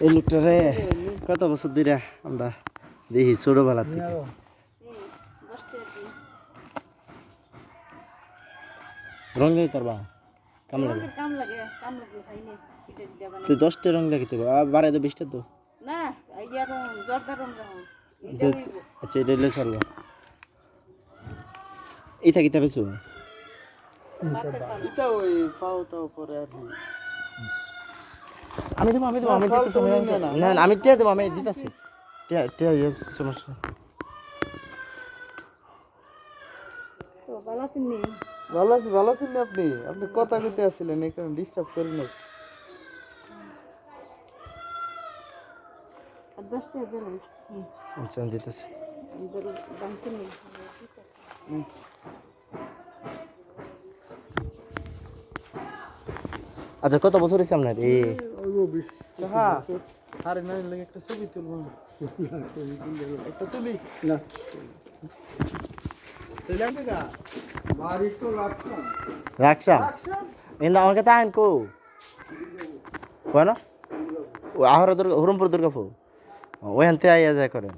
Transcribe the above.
এই লোকটারে কত বছর ধরে আমরা দেখি ছোটবেলা থেকে? রং দিতে পারবা কাম লাগে বানাই তুই দশটা রং দেখিতে বারে তো বিশটা তো? রং রং রং আচ্ছা এটা এলে চলবে। এই থাকি তবে শু এটা ওই পাওটাও পরে আর। আমি দেবো আমি দেবো আমি না, দিতেছি আমি চল, না। না, না আমি টিয়া দেবো আমি দিতেছি। টিয়া টিয়া ইয়ে সমস্যা। ভালো আছেন নি? ভালো আছি ভালো আছেন না আপনি? আপনি কথা কইতে আসছিলেন এই কারণে ডিস্টার্ব করি না আচ্ছা দিতেছি। আচ্ছা কত বছর হয়েছে আপনার? এই হ্যাঁ। আরে না লাগে একটা ছবি তুলবো। একটা তুলি না। রাখছা কিন্তু আমাকে তা আইন কো কয় না? ও আহর দুর্গা হরমপুর দুর্গা ফু ওই হানতে আইয়া যায় করেন